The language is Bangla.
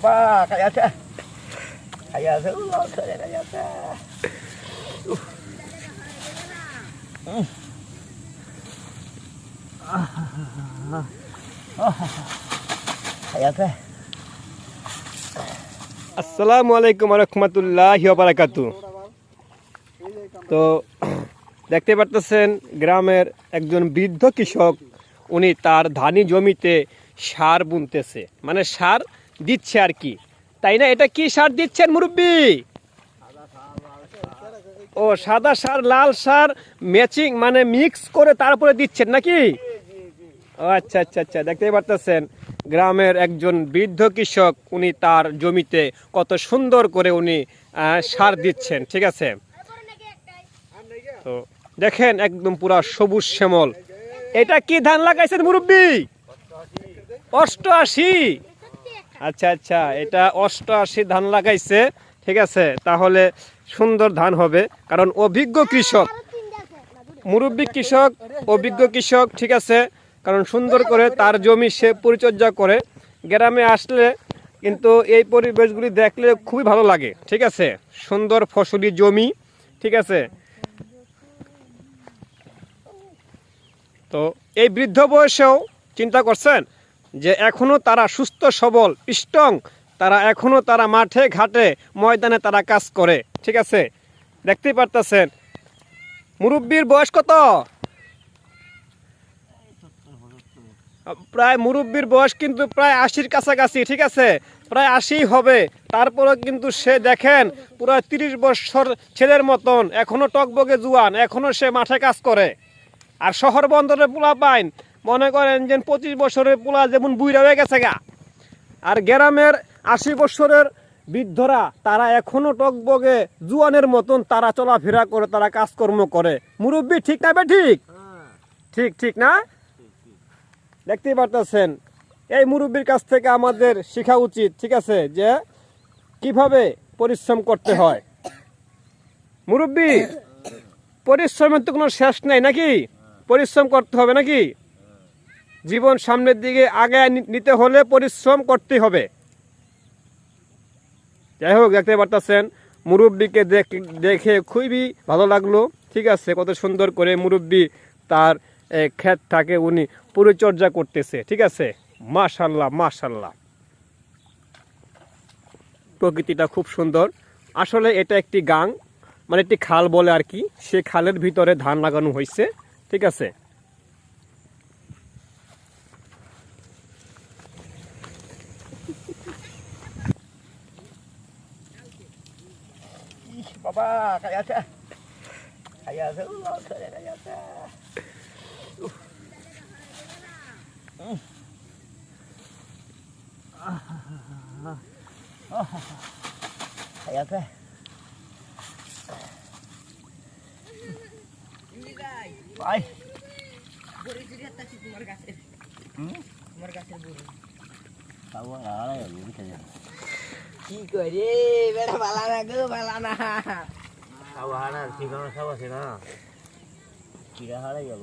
আছে খাই আছে উ, ছেলে খাই আছে উফ। উম। আহা, আহা, খাই আছে আসসালামু আলাইকুম রহমতুল্লাহ বারাকাতু তো দেখতে পারতেছেন গ্রামের একজন বৃদ্ধ কৃষক উনি তার ধানি জমিতে সার বুনতেছে মানে সার দিচ্ছে আর কি। তাই না? এটা কি সার দিচ্ছেন মুরব্বী? ও, সাদা সার, লাল সার ম্যাচিং মানে মিক্স করে তারপরে দিচ্ছেন নাকি? ও আচ্ছা আচ্ছা আচ্ছা দেখতেই পারতেছেন। গ্রামের একজন বৃদ্ধ কৃষক, উনি তার জমিতে কত সুন্দর করে উনি সার দিচ্ছেন, ঠিক আছে? তো দেখেন একদম পুরা সবুজ শ্যামল। এটা কি ধান লাগাইছেন মুরব্বী? অষ্টআশি। আচ্ছা আচ্ছা এটা অষ্টআশি ধান লাগাইছে, ঠিক আছে? তাহলে সুন্দর ধান হবে, কারণ অভিজ্ঞ কৃষক, মুরব্বী কৃষক, অভিজ্ঞ কৃষক, ঠিক আছে? কারণ সুন্দর করে তার জমি সে পরিচর্যা করে, গ্রামে আসলে কিন্তু এই পরিবেশগুলি দেখলে খুবই ভালো লাগে, ঠিক আছে? সুন্দর ফসলি জমি, ঠিক আছে? তো এই বৃদ্ধ বয়সেও চিন্তা করছেন? যে এখনও তারা সুস্থ, সবল, স্ট্রং, তারা এখনও তারা মাঠে, ঘাটে, ময়দানে তারা কাজ করে। ঠিক আছে? দেখতেই পারতেছেন। মুরব্বীর বয়স কত? প্রায় মুরব্বীর বয়স কিন্তু প্রায় আশির কাছাকাছি, ঠিক আছে? প্রায় আশি হবে। তারপরে কিন্তু সে দেখেন, পুরো তিরিশ বছর ছেলের মতন, এখনও টকবগে জুয়ান, এখনও সে মাঠে কাজ করে। আর শহর বন্দরে পোলা পাইন মনে করেন যে পঁচিশ বছরের পোলা যেমন বুইরা হয়ে গেছে গা। আর গ্রামের আশি বছরের বৃদ্ধরা, তারা এখনও টকবগে জুয়ানের মতন তারা চলাফেরা করে, তারা কাজকর্ম করে। মুরব্বী, ঠিক না ঠিক? ঠিক ঠিক না? দেখতেই পারতেছেন। এই মুরব্বীর কাছ থেকে আমাদের শেখা উচিত, ঠিক আছে, যে কীভাবে পরিশ্রম করতে হয়। মুরব্বী, পরিশ্রমের তো কোনো শেষ নেই নাকি? পরিশ্রম করতে হবে নাকি? জীবন সামনের দিকে আগে নিতে হলে পরিশ্রম করতে হবে। যাই হোক, দেখতে পারতেছেন, মুরব্বীকে দেখ- দেখে খুবই ভালো লাগল। ঠিক আছে, কত সুন্দর করে মুরব্বী তার ক্ষেতটাকে উনি পরিচর্যা করতেছে। ঠিক আছে? মাশাল্লাহ মাশাল্লাহ। প্রকৃতিটা খুব সুন্দর। আসলে এটা একটি গাং মানে একটি খাল বলে আর কি। সে খালের ভিতরে ধান লাগানো হয়েছে ঠিক আছে? apa-apa kayak ada kayak ada uh, ulos kayak ada uh. uh. ah, ah, ah. kayak ada Ay. Buri juga tak sih margasir. Hmm? Margasir buri. Tahu nggak ada ya buri kayaknya. কি করে? বেড়া ভালা না গো ভালা না। খাওয়া না আর খাওয়া সব আছে না কিরা হারাই গেল?